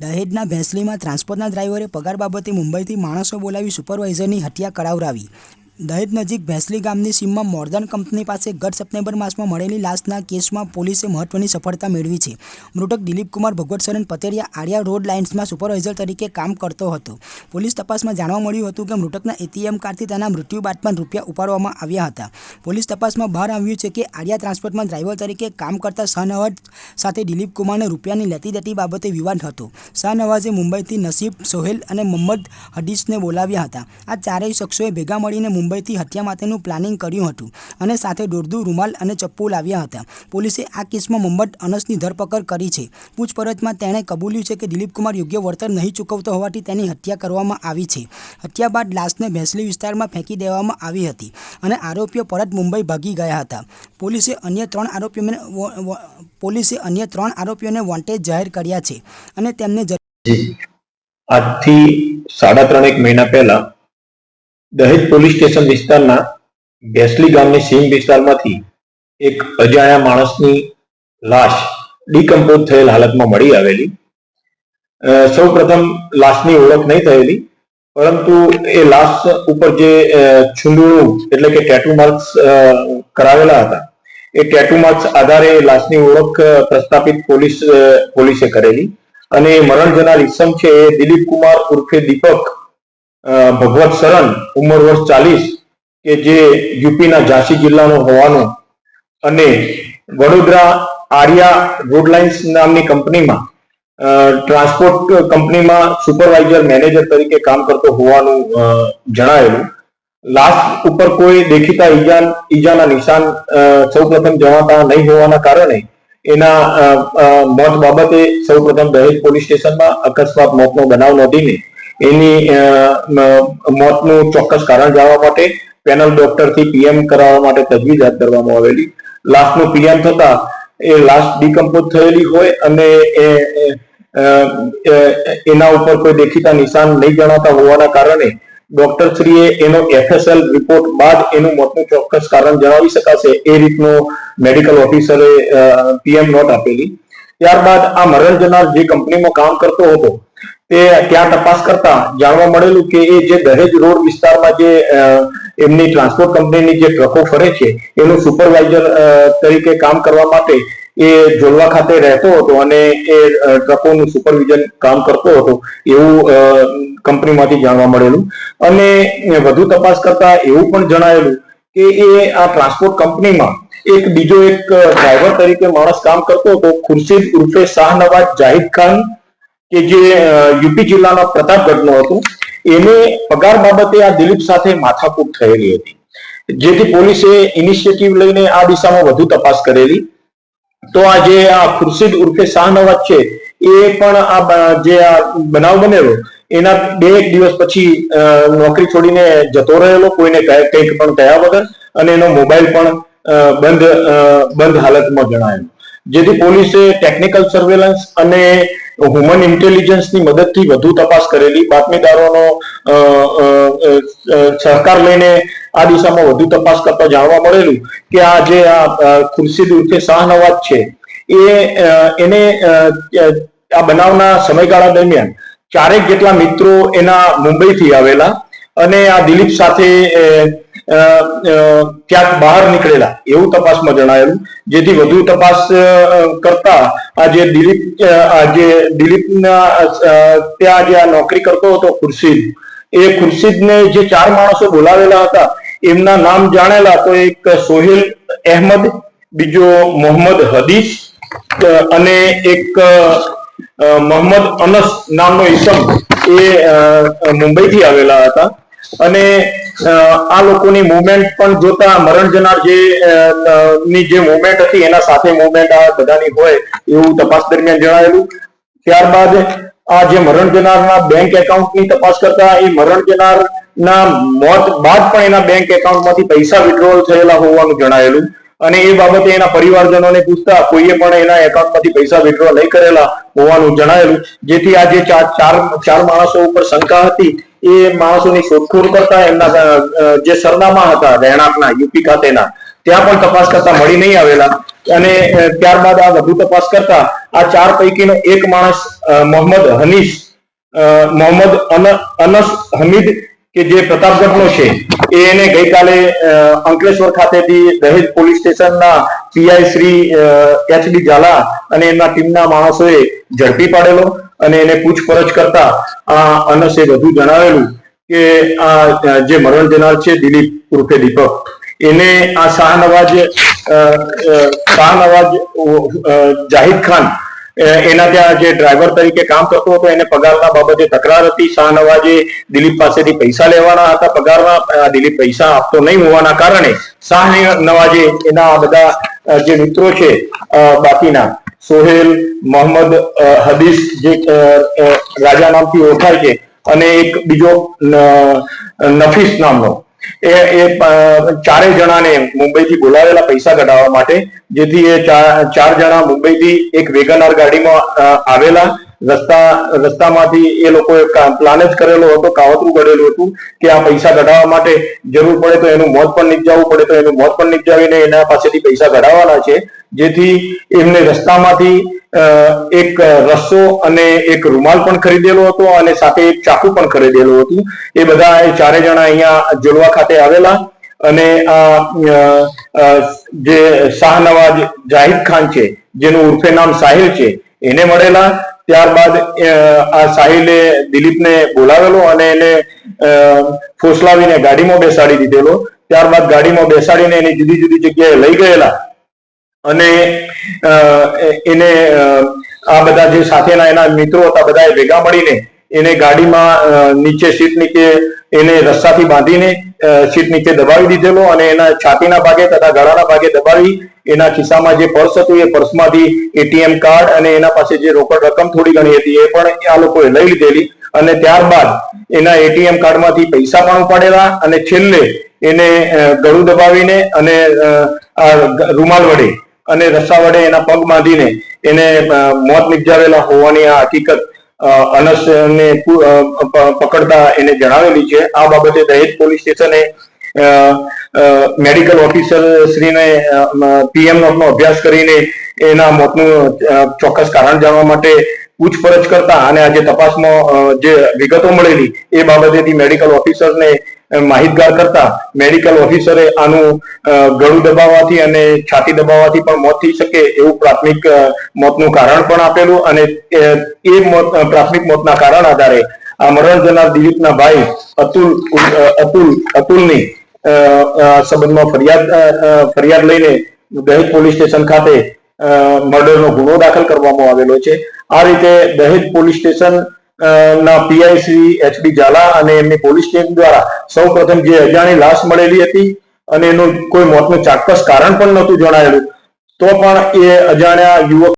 દહેજના ભેંસલીમાં ટ્રાન્સપોર્ટના ડ્રાઈવરે પગાર બાબતે મુંબઈથી માણસો બોલાવી સુપરવાઇઝરની હત્યા કરાવરાવી. દહેજ નજીક ભેંસલી ગામની સીમમાં મોર્ડન કંપની પાસે ગત સપ્ટેમ્બર માસમાં મળેલી લાશના કેસમાં પોલીસે મહત્વની સફળતા મેળવી છે. મૃતક દિલીપકુમાર ભગવતસરન પતેરિયા આડિયા રોડ લાઇન્સમાં સુપરવાઇઝર તરીકે કામ કરતો હતો. પોલીસ તપાસમાં જાણવા મળ્યું હતું કે મૃતકના એટીએમ કાર્ડથી તેના મૃત્યુ બાદ પણ રૂપિયા ઉપાડવામાં આવ્યા હતા. પોલીસ તપાસમાં બહાર આવ્યું છે કે આડિયા ટ્રાન્સપોર્ટમાં ડ્રાઈવર તરીકે કામ કરતા શાહનવાજ સાથે દિલીપ કુમારને રૂપિયાની લેતી દેતી બાબતે વિવાદ હતો. શાહનવાજે મુંબઈથી નસીબ સોહેલ અને મોહમ્મદ હદીસને બોલાવ્યા હતા. આ ચારેય શખ્સોએ ભેગા મળીને મુંબઈથી હત્યા માટેનું પ્લાનિંગ કર્યું હતું અને સાથે દોરદું રૂમાલ અને ચપ્પુ લાવ્યા હતા. પોલીસે આ કેસમાં મોહમ્મદ અનસની ધરપકડ કરી છે. પૂછપરછમાં તેણે કબૂલ્યું છે કે દિલીપ કુમાર યોગ્ય વળતર નહીં ચૂકવતો હોવાથી તેની હત્યા કરવામાં આવી છે. હત્યા બાદ લાશને ભેંસલી વિસ્તારમાં ફેંકી દેવામાં આવી હતી અને આરોપીઓ પરત મુંબઈ ભાગી ગયા હતા. પોલીસે અન્ય ત્રણ આરોપીઓને પોલીસે અન્ય ત્રણ આરોપીઓને વોન્ટેજ જાહેર કર્યા છે અને તેમને આજથી સાડા ત્રણેક મહિના પહેલા દહેજ પોલીસ સ્ટેશન વિસ્તારના ભેસલી ગામની સીમ વિસ્તારમાંથી એક અજાણ્યા માણસની લાશ ડીકમ્પોઝ થયેલ હાલતમાં મળી આવેલી. સૌ પ્રથમ લાશની ઓળખ નહીં થયેલી પરંતુ એ લાશ ઉપર જે અ, એટલે કે ટેટુ માર્ક્સ કરાવેલા હતા. એ ટેટુ માર્ક્સ આધારે લાશની ઓળખ પ્રસ્થાપિત પોલીસ પોલીસે કરેલી. અને મરણ જનાર ઇસમ છે દિલીપ કુમાર ઉર્ફે દીપક ભગવત શરણ ઉંમર વર્ષ ચાલીસ કે જે યુપીના ઝાંસી જિલ્લાનો હોવાનો અને વડોદરા આર્યા રોડ લાઇન્સ નામની કંપનીમાં ટ્રાન્સપોર્ટ કંપનીમાં સુપરવાઇઝર મેનેજર તરીકે કામ કરતો હોવાનું જણાયેલું. લાસ્ટ ઉપર કોઈ દેખીતા ઈજા ઈજાના નિશાન સૌપ્રથમ જણાતા નહીં હોવાના કારણે એના મોત બાબતે સૌપ્રથમ દહેજ પોલીસ સ્ટેશનમાં અકસ્માત મોતનો બનાવ નોંધીને એની મોતનું ચોક્કસ કારણ જાણવા માટે પેનલ ડોક્ટરથી પીએમ કરાવવા માટે તજવીજ હાથ ધરવામાં આવેલી. લાશનું પીએમ થતા એ લાશ ડીકમ્પોઝ થયેલી હોય અને એ એના ઉપર કોઈ દેખીતા નિશાન નહીં જણાતા હોવાના કારણે ડોક્ટર શ્રીએ એનો એફએસએલ રિપોર્ટ બાદ એનું મોતનું ચોક્કસ કારણ જણાવી શકાશે એ રીતનો મેડિકલ ઓફિસરે પીએમ નોટ આપેલી. ત્યારબાદ આ મરણ જનાર જે કંપનીમાં કામ કરતો હતો તે ત્યાં તપાસ કરતા જાણવા મળેલું કે એ જે દહેજ રોડ વિસ્તારમાં જે એમની ટ્રાન્સપોર્ટ કંપનીની જે ટ્રકો ફરે છે, એનું સુપરવાઇઝર તરીકે કામ કરવા માટે એ જોલવા ખાતે રહેતો હતો અને એ ટ્રકોનું સુપરવિઝન કામ કરતો હતો એવું કંપનીમાંથી જાણવા મળેલું. અને વધુ તપાસ કરતા એવું પણ જણાયેલું કે એ આ ટ્રાન્સપોર્ટ કંપનીમાં એક બીજો એક ડ્રાઈવર તરીકે માણસ કામ કરતો હતો, ખુરશીદ ઉર્ફે શાહનવાજ જાહિદ ખાન કે જે યુપી જિલ્લાના પ્રતાપગઢનો હતો, એને પગાર બાબતે આ દિલીપ સાથે માથાકૂટ થયેલી હતી. જેથી પોલીસે ઇનિશિયેટિવ લઈને આ દિશામાં વધુ તપાસ કરેલી. તો આ જે આ ખુરશીદ ઉર્ફે શાહનવાજ છે, એ પણ આ જે આ બનાવ બનેલો, એના બે એક દિવસ પછી નોકરી છોડીને જતો રહેલો, કોઈને કંઈક પણ કયા વગર, અને એનો મોબાઈલ પણ બંધ બંધ હાલતમાં જણાયો. જેથી પોલીસે ટેકનિકલ સર્વેલન્સ અને હ્યુમન ઇન્ટેલિજન્સની મદદથી વધુ તપાસ કરેલી. બાતમીદારોનો સહકાર લઈને આ દિશામાં વધુ તપાસ કરતા જાણવા મળેલું કે આ જે આ ખુરશીદ ઉર્ફે શાહનવાજ છે, એ એને આ બનાવના સમયગાળા દરમિયાન ચારેક જેટલા મિત્રો એના મુંબઈથી આવેલા અને આ દિલીપ સાથે ક્યાંક બહાર નીકળેલા. એવું તપાસમાં જણાયેલું. જેથી વધુ તપાસ કરતા આ જે દિલીપ અ, આ જે દિલીપના ત્યાં જે આ નોકરી કરતો હતો ખુરશીદ એ ખુરશીદને જે ચાર માણસો બોલાવેલા હતા એમના નામ જાણેલા તો એક સોહેલ અહેમદ બીજો મોહમ્મદ હદીસ અને એક મોહમ્મદ અનસ નામનો ઈસમ એ મુંબઈથી આવેલા હતા. અને આ લોકોની મુવમેન્ટ પણ જોતા મરણ જનાર જે ની જે મુવમેન્ટ હતી એના સાથે મુવમેન્ટ આ બધાની હોય એવું તપાસ દરમિયાન જણાયેલું. ત્યારબાદ આ જે મરણ જનારના બેંક એકાઉન્ટની તપાસ કરતા એ મરણ જનારના મોત બાદ પણ એના બેંક એકાઉન્ટમાંથી પૈસા વિડ્રોવલ થયેલા હોવાનું જણાયેલું. અને એ બાબતે એના પરિવારજનોને પૂછતા કોઈએ પણ એના એકાઉન્ટમાંથી પૈસા વિડ્રો નહીં કરેલા હોવાનું જણાયેલું. જેથી આ જે ચાર ચાર માણસો ઉપર શંકા હતી એ માણસોની શોધખોળ કરતા એમના જે સરનામા હતા રહેણાંકના, યુપી ખાતેના, ત્યાં પણ તપાસ કરતા મળી નહીં આવેલા. અને ત્યારબાદ આ વધુ તપાસ કરતા આ ચાર પૈકીનો એક માણસ મોહમ્મદ હનીશ મોહમ્મદ અનસ હમીદ કે જે પ્રતાપગઢનો છે એને ગઈકાલે અંકલેશ્વર ખાતેથી દહેજ પોલીસ સ્ટેશનના PI Shri H D Jhala અને એમના ટીમના માણસોએ ઝડપી પાડેલો. અને એને પૂછપરછ કરતા આ અનસે વધુ જણાવેલું કે આ જે મરણ જનાર છે દિલીપ ઉર્ફે દીપક, એને આ શાહનવાજ શાહનવાજ જાહિદ ખાન એના ત્યાં જે ડ્રાઈવર તરીકે કામ કરતો હતો, એને પગારના બાબતે તકરાર હતી. શાહનવાજે દિલીપ પાસેથી પૈસા લેવાના હતા. પગારના દિલીપ પૈસા આપતો નહીં હોવાના કારણે શાહ નવાજે એના બધા જે મિત્રો છે બાકીના સોહેલ, મોહમ્મદ હદીસ જે રાજા નામથી ઓળખાય છે અને એક બીજો નફીસ નામનો. એ એ ચારેય જણાને મુંબઈથી બોલાવેલા પૈસા કઢાવવા માટે, જેથી એ ચાર જણા મુંબઈથી એક વેગનાર ગાડીમાં આવેલા રસ્તા, રસ્તામાંથી એ લોકોએ પ્લાન જ કરેલો હતો, કાવતરું કરેલું હતું કે આ પૈસા કઢાવવા માટે જરૂર પડે તો એનું મોત પણ નિપજાવવું પડે તો એનું મોત પણ નિપજાવીને એના પાસેથી પૈસા કઢાવવાના છે. જેથી એમને રસ્તામાંથી એક રસ્સો અને એક રૂમાલ પણ ખરીદેલો હતો અને સાથે એક ચાકુ પણ ખરીદેલું હતું. એ બધા એ ચારે જણા અહીંયા જોડવા ખાતે આવેલા અને આ જે શાહનવાજ જાહિદ ખાન છે, જેનું ઉર્ફે નામ સાહિલ છે, એને મળેલા ત્યારબાદ આ સાહિલે દિલીપને બોલાવેલો અને એને ફોસલાવીને ગાડીમાં બેસાડી દીધેલો. ત્યારબાદ ગાડીમાં બેસાડીને એની જુદી જુદી જગ્યાએ લઈ ગયેલા અને એને આ બધા જે સાથેના એના મિત્રો હતા, બધાએ ભેગા મળીને એને ગાડીમાં નીચે સીટ નીચે એને રસ્સાથી બાંધીને સીટ નીચે દબાવી દીધેલો અને એના છાતીના ભાગે તથા ગળાના ભાગે દબાવી એના ખિસ્સામાં જે પર્સ હતું એ પર્સમાંથી એટીએમ કાર્ડ અને એના પાસે જે રોકડ રકમ થોડી ઘણી હતી એ પણ આ લોકોએ લઈ લીધેલી અને ત્યારબાદ એના એટીએમ કાર્ડમાંથી પૈસા પણ ઉપાડેલા અને છેલ્લે એને ગળું દબાવીને અને રૂમાલ વડે અને રસ્સા વડે એના પગ બાંધીને એને મોત નિપજાવેલા હોવાની આ હકીકત અનસને પકડતા એને જણાવેલી છે. આ બાબતે દહેજ પોલીસ સ્ટેશને મેડિકલ ઓફિસર શ્રીને પીએમ નોટનો અભ્યાસ કરીને એના મોતનું ચોક્કસ કારણ જાણવા માટે પૂછપરછ કરતા અને આજે તપાસમાં જે વિગતો મળેલી, એ બાબતેથી મેડિકલ ઓફિસરને માહિતગાર કરતા મેડિકલ ઓફિસરે આનું ગળું દબાવવાથી અને છાતી દબાવવાથી પણ મોત થઈ શકે એવું પ્રાથમિક મોતનું કારણ પણ આપેલું અને, એ મોત પ્રાથમિક મોતના કારણ આધારે આ મરણ જનાર દિલીપના ભાઈ અતુલ અતુલ, અતુલની સંબંધમાં ફરિયાદ ફરિયાદ લઈને દહેજ પોલીસ સ્ટેશન ખાતે મર્ડરનો ગુનો દાખલ કરવામાં આવેલો છે. આ રીતે દહેજ પોલીસ સ્ટેશન ના પીઆઈ શ્રી એચડી ઝાલા અને એમની પોલીસ ટીમ દ્વારા સૌ પ્રથમ જે અજાણી લાશ મળેલી હતી અને એનું કોઈ મોતનું ચોક્કસ કારણ પણ નહોતું જણાયેલું, તો પણ એ અજાણ્યા યુવક